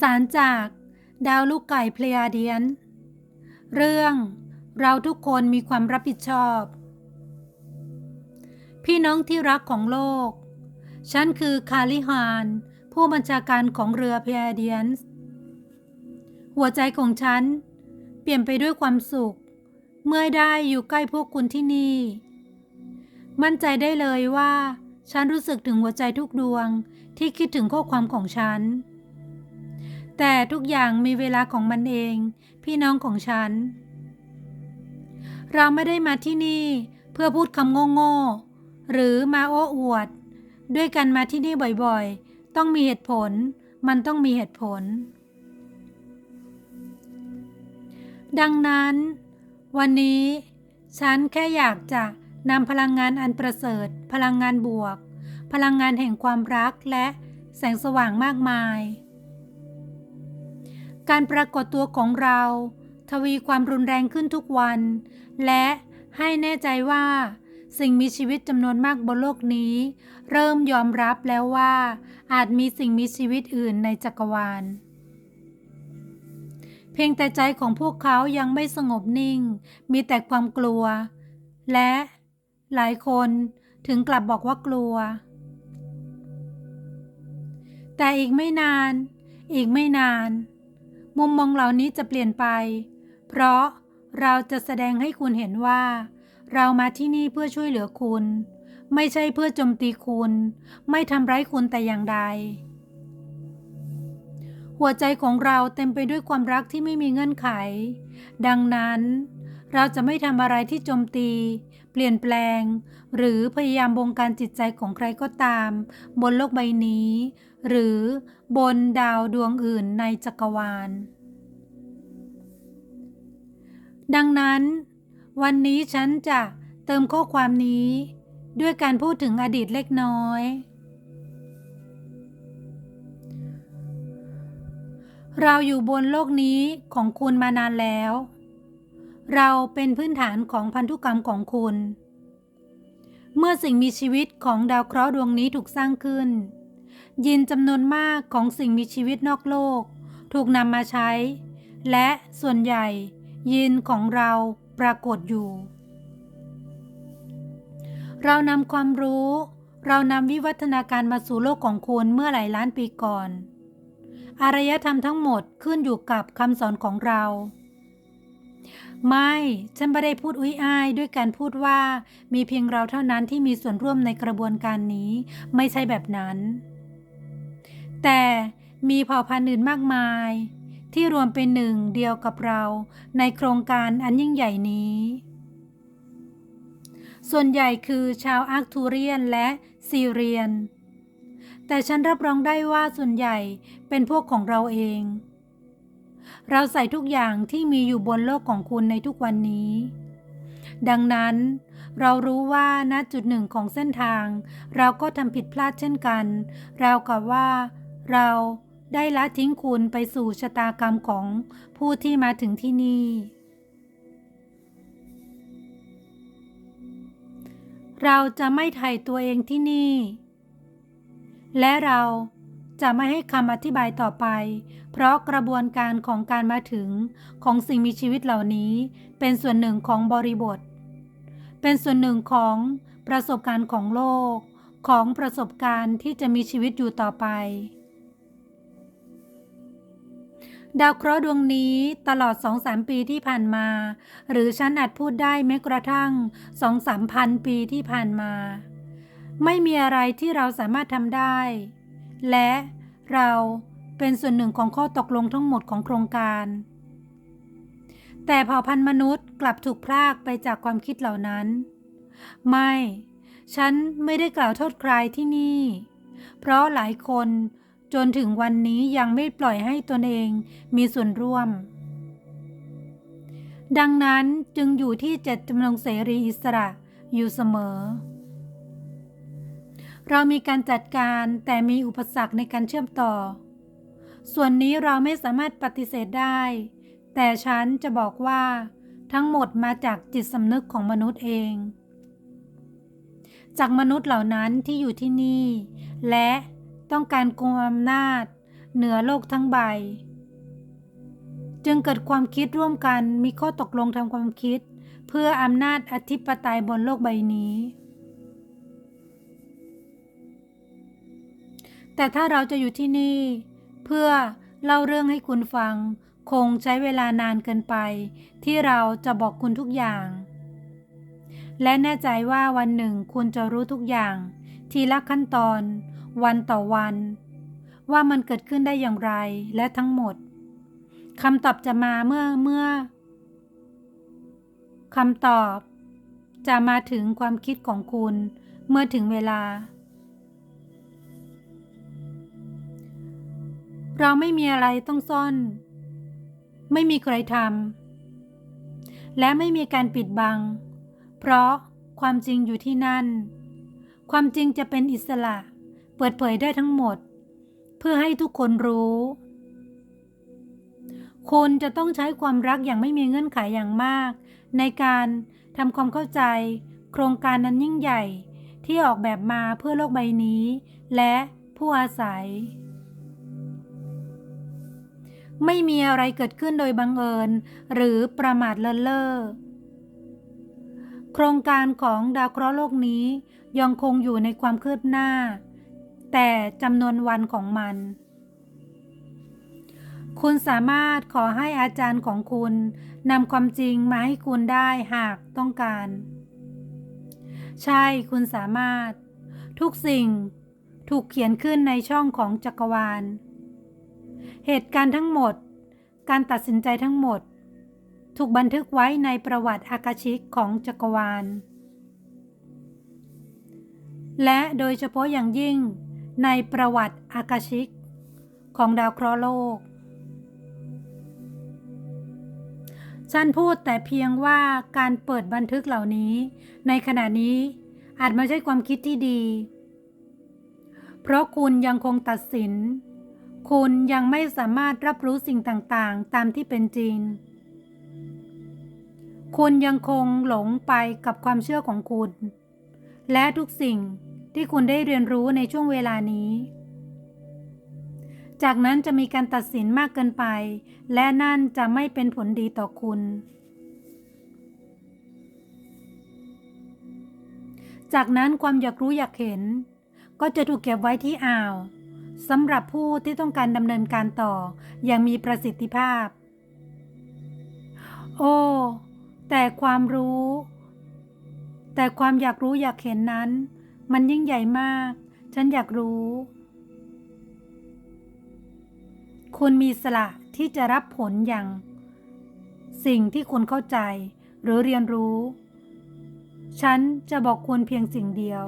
สารจาก ดาวลูกไก่เพลียเดียน เรื่องเราทุกคนมีความรับผิดชอบ พี่น้องที่รักของโลก ฉันคือคาริฮาน ผู้บัญชาการของเรือเพลียเดียน หัวใจของฉัน เปลี่ยนไปด้วยความสุข เมื่อได้อยู่ใกล้พวกคุณที่นี่ มั่นใจได้เลยว่า ฉันรู้สึกถึงหัวใจทุกดวงที่คิดถึงข้อความของฉัน แต่ทุกอย่างมีเวลาของมันเอง พี่น้องของฉัน เราไม่ได้มาที่นี่เพื่อพูดคำโง่ๆหรือมาโอ้อวด ด้วยกันมาที่นี่บ่อยๆ ต้องมีเหตุผล มันต้องมีเหตุผล ดังนั้น วันนี้ฉันแค่อยากจะนำพลังงานอันประเสริฐ พลังงานบวก พลังงานแห่งความรักและแสงสว่างมากมาย การปรากฏตัวของเรา ทวีความรุนแรงขึ้นทุกวัน และให้แน่ใจว่า สิ่งมีชีวิตจำนวนมากบนโลกนี้ เริ่มยอมรับแล้วว่า อาจมีสิ่งมีชีวิตอื่นในจักรวาล เพียงแต่ใจของพวกเขายังไม่สงบนิ่ง มีแต่ความกลัว และหลายคนถึงกลับบอกว่ากลัว แต่อีกไม่นาน อีกไม่นาน มุมมองเหล่านี้จะเปลี่ยนไป เพราะเราจะแสดงให้คุณเห็นว่า เรามาที่นี่เพื่อช่วยเหลือคุณ ไม่ใช่เพื่อโจมตีคุณ ไม่ทำร้ายคุณแต่อย่างใด หัวใจของเราเต็มไปด้วยความรักที่ไม่มีเงื่อนไข ดังนั้น เราจะไม่ทำอะไรที่โจมตี เปลี่ยนแปลง หรือพยายามบงการจิตใจของใครก็ตาม บนโลกใบนี้ หรือบนดาวดวงอื่นในจักรวาล ดังนั้น วันนี้ฉันจะเติมข้อความนี้ ด้วยการพูดถึงอดีตเล็กน้อย เราอยู่บนโลกนี้ของคุณมานานแล้ว เราเป็นพื้นฐานของพันธุกรรมของคุณ เมื่อสิ่งมีชีวิตของดาวเคราะห์ดวงนี้ถูกสร้างขึ้นยินจำนวนมากของสิ่งมีชีวิตนอกโลก ถูกนำมาใช้ และส่วนใหญ่ยินของเราปรากฏอยู่ เรานำความรู้ เรานำวิวัฒนาการมาสู่โลกของคุณเมื่อหลายล้านปีก่อน อารยธรรมทั้งหมดขึ้นอยู่กับคำสอนของเรา ไม่ ฉันไม่ได้พูดอุ้ยอ้ายด้วยการพูดว่า มีเพียงเราเท่านั้นที่มีส่วนร่วมในกระบวนการนี้ ไม่ใช่แบบนั้น แต่มีเผ่าพันธุ์อื่นมากมาย ที่รวมเป็นหนึ่งเดียวกับเราในโครงการอันยิ่งใหญ่นี้ ส่วนใหญ่คือชาวอาร์คทูเรียนและซีเรียน แต่ฉันรับรองได้ว่าส่วนใหญ่เป็นพวกของเราเอง เราใส่ทุกอย่างที่มีอยู่บนโลกของคุณในทุกวันนี้ ดังนั้นเรารู้ว่าณจุดหนึ่งของเส้นทาง เราก็ทำผิดพลาดเช่นกัน เรากับว่าเราได้ละทิ้งคุณไปสู่ชะตากรรมของผู้ที่มาถึงที่นี่ เราจะไม่ไถ่ตัวเองที่นี่ และเรา จะไม่ให้คำอธิบายต่อไป เพราะกระบวนการของการมาถึงของสิ่งมีชีวิตเหล่านี้ เป็นส่วนหนึ่งของบริบท เป็นส่วนหนึ่งของประสบการณ์ของโลก ของประสบการณ์ที่จะมีชีวิตอยู่ต่อไป ดาวเคราะห์ดวงนี้ตลอด2-3ปีที่ผ่านมา หรือฉันอาจพูดได้แม้กระทั่ง2-3พันปีที่ผ่านมา ไม่มีอะไรที่เราสามารถทำได้ และเราเป็นส่วนหนึ่งของข้อตกลงทั้งหมดของโครงการ แต่เผ่าพันธุ์มนุษย์กลับถูกพรากไปจากความคิดเหล่านั้น ไม่ ฉันไม่ได้กล่าวโทษใครที่นี่ เพราะหลายคนจนถึงวันนี้ยังไม่ปล่อยให้ตนเองมีส่วนร่วม ดังนั้นจึงอยู่ที่เจ็ดจำนงเสรีอิสระอยู่เสมอ เรามีการจัดการแต่มีอุปสรรคในการเชื่อมต่อ ส่วนนี้เราไม่สามารถปฏิเสธได้ แต่ฉันจะบอกว่า ทั้งหมดมาจากจิตสำนึกของมนุษย์เอง จากมนุษย์เหล่านั้นที่อยู่ที่นี่ และต้องการกุมอำนาจ เหนือโลกทั้งใบ จึงเกิดความคิดร่วมกันมีข้อตกลงทางความคิด เพื่ออำนาจอธิปไตยบนโลกใบนี้ แต่ถ้าเราจะอยู่ที่นี่ เพื่อเล่าเรื่องให้คุณฟัง คงใช้เวลานานเกินไป ที่เราจะบอกคุณทุกอย่าง และแน่ใจว่าวันหนึ่งคุณจะรู้ทุกอย่าง ทีละขั้นตอน วันต่อวัน ว่ามันเกิดขึ้นได้อย่างไรและทั้งหมดคำตอบจะมาเมื่อเมื่อคำตอบจะมาถึงความคิดของคุณเมื่อถึงเวลา เราไม่มีอะไรต้องซ่อน ไม่มีใครทำและไม่มีการปิดบัง เพราะความจริงอยู่ที่นั่น ความจริงจะเป็นอิสระ เปิดเผยได้ทั้งหมด เพื่อให้ทุกคนรู้คุณจะต้องใช้ความรักอย่างไม่มีเงื่อนไขอย่างมาก ในการทำความเข้าใจ โครงการนั้นยิ่งใหญ่ ที่ออกแบบมาเพื่อโลกใบนี้ และผู้อาศัย ไม่มีอะไรเกิดขึ้นโดยบังเอิญ หรือประมาทเลินเล่อโครงการของดาวเคราะห์โลกนี้ยังคงอยู่ในความคืบหน้า แต่จำนวนวันของมัน คุณสามารถขอให้อาจารย์ของคุณนำความจริงมาให้คุณได้หากต้องการ ใช่คุณสามารถ ทุกสิ่งถูกเขียนขึ้นในช่องของจักรวาล เหตุการณ์ทั้งหมด การตัดสินใจทั้งหมด ถูกบันทึกไว้ในประวัติอากาชิกของจักรวาล และโดยเฉพาะอย่างยิ่งในประวัติอากาชิกของดาวเคราะห์โลก ฉันพูดแต่เพียงว่าการเปิดบันทึกเหล่านี้ ในขณะนี้อาจไม่ใช่ความคิดที่ดี เพราะคุณยังคงตัดสิน คุณยังไม่สามารถรับรู้สิ่งต่างๆ ตามที่เป็นจริง คุณยังคงหลงไปกับความเชื่อของคุณ และทุกสิ่งที่คุณได้เรียนรู้ในช่วงเวลานี้ จากนั้นจะมีการตัดสินมากเกินไป และนั่นจะไม่เป็นผลดีต่อคุณ จากนั้นความอยากรู้อยากเห็น ก็จะถูกเก็บไว้ที่อ่าว สำหรับผู้ที่ต้องการดำเนินการต่ออย่างมีประสิทธิภาพ โอ้ แต่ความรู้ แต่ความอยากรู้อยากเห็นนั้น มันยิ่งใหญ่มาก ฉันอยากรู้ คุณมีสละที่จะรับผลอย่าง สิ่งที่คุณเข้าใจหรือเรียนรู้ ฉันจะบอกคุณเพียงสิ่งเดียว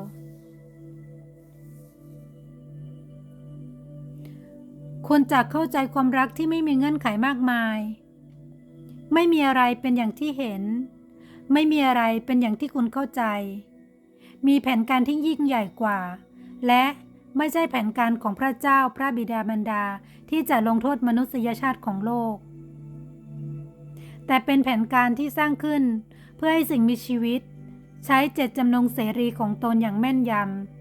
คุณจะเข้าใจความรักที่ไม่มีเงื่อนไขมากมาย ไม่มีอะไรเป็นอย่างที่เห็น ไม่มีอะไรเป็นอย่างที่คุณเข้าใจ มีแผนการที่ยิ่งใหญ่กว่า และไม่ใช่แผนการของพระเจ้าพระบิดามารดาที่จะลงโทษมนุษยชาติของโลก แต่เป็นแผนการที่สร้างขึ้นเพื่อให้สิ่งมีชีวิต ใช้เจตจำนงเสรีของตนอย่างแม่นยำ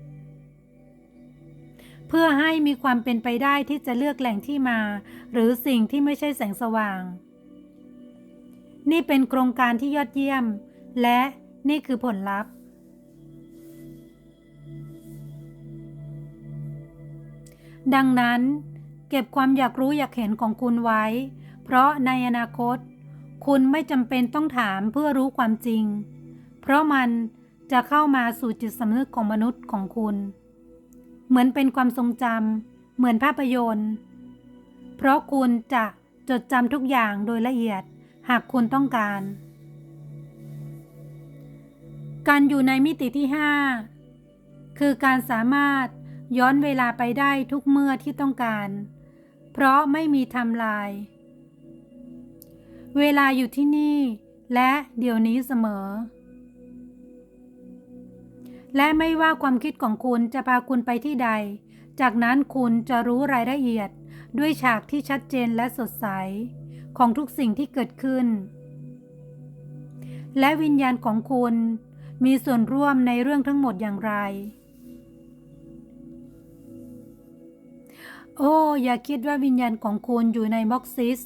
เพื่อให้มีความเป็นไปได้ที่จะเลือกแหล่งที่มา หรือสิ่งที่ไม่ใช่แสงสว่าง นี่เป็นโครงการที่ยอดเยี่ยม และนี่คือผลลัพธ์ ดังนั้น เก็บความอยากรู้อยากเห็นของคุณไว้ เพราะในอนาคต คุณไม่จำเป็นต้องถามเพื่อรู้ความจริง เพราะมันจะเข้ามาสู่จิตสำนึกของมนุษย์ของคุณ เหมือนเป็นความทรงจำเหมือนภาพยนตร์ เพราะคุณจะจดจำทุกอย่างโดยละเอียดหากคุณต้องการ การอยู่ในมิติที่ 5 คือการสามารถย้อนเวลาไปได้ทุกเมื่อที่ต้องการ เพราะไม่มีทำลาย เวลาอยู่ที่นี่และเดี๋ยวนี้เสมอ และไม่ว่าความคิดของคุณจะพาคุณไปที่ใด จากนั้นคุณจะรู้รายละเอียด ด้วยฉากที่ชัดเจนและสดใส ของทุกสิ่งที่เกิดขึ้น และวิญญาณของคุณ มีส่วนร่วมในเรื่องทั้งหมดอย่างไร โอ้ อย่าคิดว่าวิญญาณของคุณอยู่ในบ็อกซิส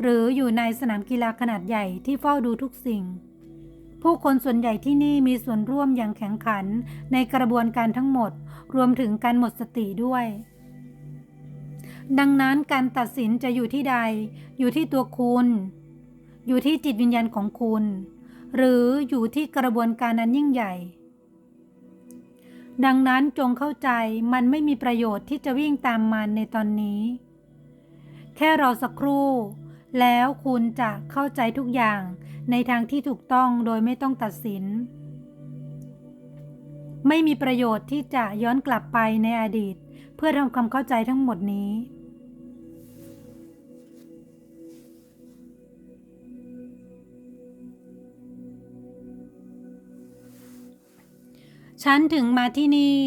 หรืออยู่ในสนามกีฬาขนาดใหญ่ที่เฝ้าดูทุกสิ่ง ผู้คนส่วนใหญ่ที่นี่มีส่วนร่วมอย่างแข็งขันในกระบวนการทั้งหมด รวมถึงการหมดสติด้วย ดังนั้นการตัดสินจะอยู่ที่ใด อยู่ที่ตัวคุณ อยู่ที่จิตวิญญาณของคุณ หรืออยู่ที่กระบวนการนั้นยิ่งใหญ่ ดังนั้นจงเข้าใจมันไม่มีประโยชน์ที่จะวิ่งตามมันในตอนนี้ แค่รอสักครู่ แล้วคุณจะเข้าใจทุกอย่าง ในทางที่ถูกต้องโดยไม่ต้องตัดสิน ไม่มีประโยชน์ที่จะย้อนกลับไปในอดีต เพื่อทำความเข้าใจทั้งหมดนี้ ฉันถึงมาที่นี่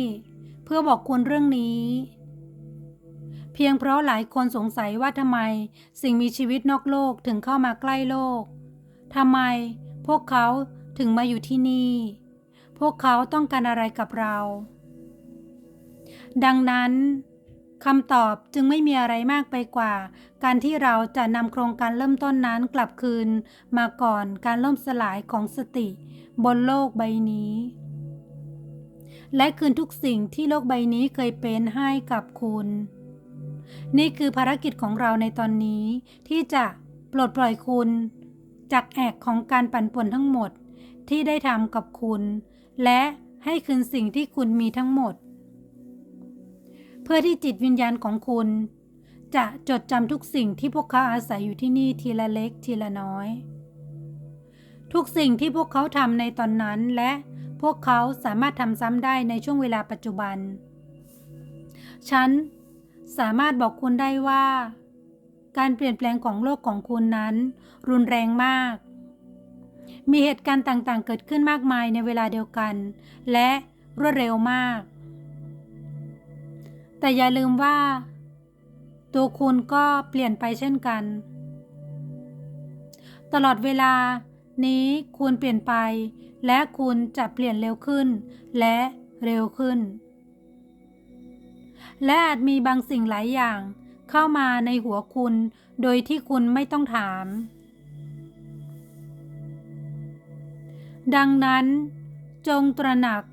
เพื่อบอกคุณเรื่องนี้เพียงเพราะหลายคนสงสัยว่าทำไม สิ่งมีชีวิตนอกโลกถึงเข้ามาใกล้โลก ทำไมพวกเขาถึงมาอยู่ที่นี่ พวกเขาต้องการอะไรกับเรา ดังนั้นคำตอบจึงไม่มีอะไรมากไปกว่า การที่เราจะนำโครงการเริ่มต้นนั้นกลับคืน มาก่อนการล่มสลายของสติ บนโลกใบนี้ และคืนทุกสิ่งที่โลกใบนี้เคยเป็นให้กับคุณ นี่คือภารกิจของเราในตอนนี้ที่จะปลดปล่อยคุณ จากแอกของการปั่นป่วนทั้งหมดที่ได้ทำกับคุณ และให้คืนสิ่งที่คุณมีทั้งหมด เพื่อที่จิตวิญญาณของคุณ จะจดจำทุกสิ่งที่พวกเขาอาศัยอยู่ที่นี่ทีละเล็กทีละน้อย ทุกสิ่งที่พวกเขาทำในตอนนั้นและพวกเขาสามารถทำซ้ำได้ในช่วงเวลาปัจจุบัน ฉันสามารถบอกคุณได้ว่า การเปลี่ยนแปลงของโลกของคุณนั้น รุนแรงมาก มีเหตุการณ์ต่างๆ เกิดขึ้นมากมายในเวลาเดียวกัน และรวดเร็วมาก แต่อย่าลืมว่า ตัวคุณก็เปลี่ยนไปเช่นกัน ตลอดเวลานี้คุณเปลี่ยนไป และคุณจะเปลี่ยนเร็วขึ้น และเร็วขึ้น และอาจมีบางสิ่งหลายอย่าง เข้ามาในหัวคุณ โดยที่คุณไม่ต้องถาม ดังนั้น จงตระหนัก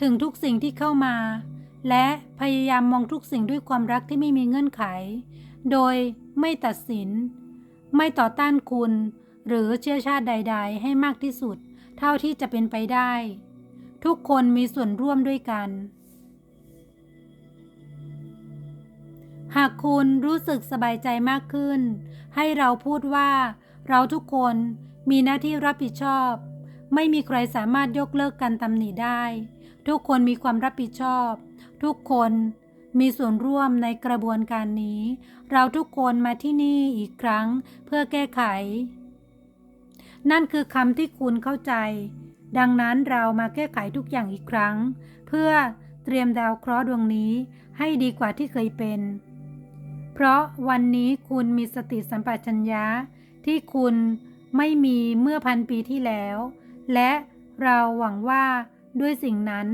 ถึงทุกสิ่งที่เข้ามา และพยายามมองทุกสิ่งด้วยความรักที่ไม่มีเงื่อนไข โดยไม่ตัดสิน ไม่ต่อต้านคุณ หรือเชื้อชาติใด ๆ ให้มากที่สุด เท่าที่จะเป็นไปได้ ทุกคนมีส่วนร่วมด้วยกัน หากคุณรู้สึกสบายใจมากขึ้น ให้เราพูดว่า เราทุกคนมีหน้าที่รับผิดชอบ ไม่มีใครสามารถยกเลิกการตำหนิได้ ทุกคนมีความรับผิดชอบ ทุกคนมีส่วนร่วมในกระบวนการนี้ เราทุกคนมาที่นี่อีกครั้งเพื่อแก้ไข นั่นคือคำที่คุณเข้าใจ ดังนั้นเรามาแก้ไขทุกอย่างอีกครั้ง เพื่อเตรียมดาวเคราะห์ดวงนี้ให้ดีกว่าที่เคยเป็น เพราะวันนี้คุณมีสติสัมปชัญญะที่คุณไม่มีเมื่อพันปีที่แล้ว และเราหวังว่าด้วยสิ่งนั้น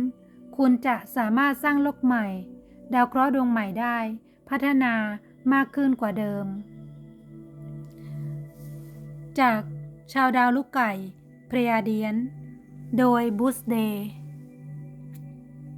คุณจะสามารถสร้างโลกใหม่ ดาวเคราะห์ดวงใหม่ได้ พัฒนามากขึ้นกว่าเดิม จากชาวดาวลูกไก่ เพรียเดียน โดยบูสเดย์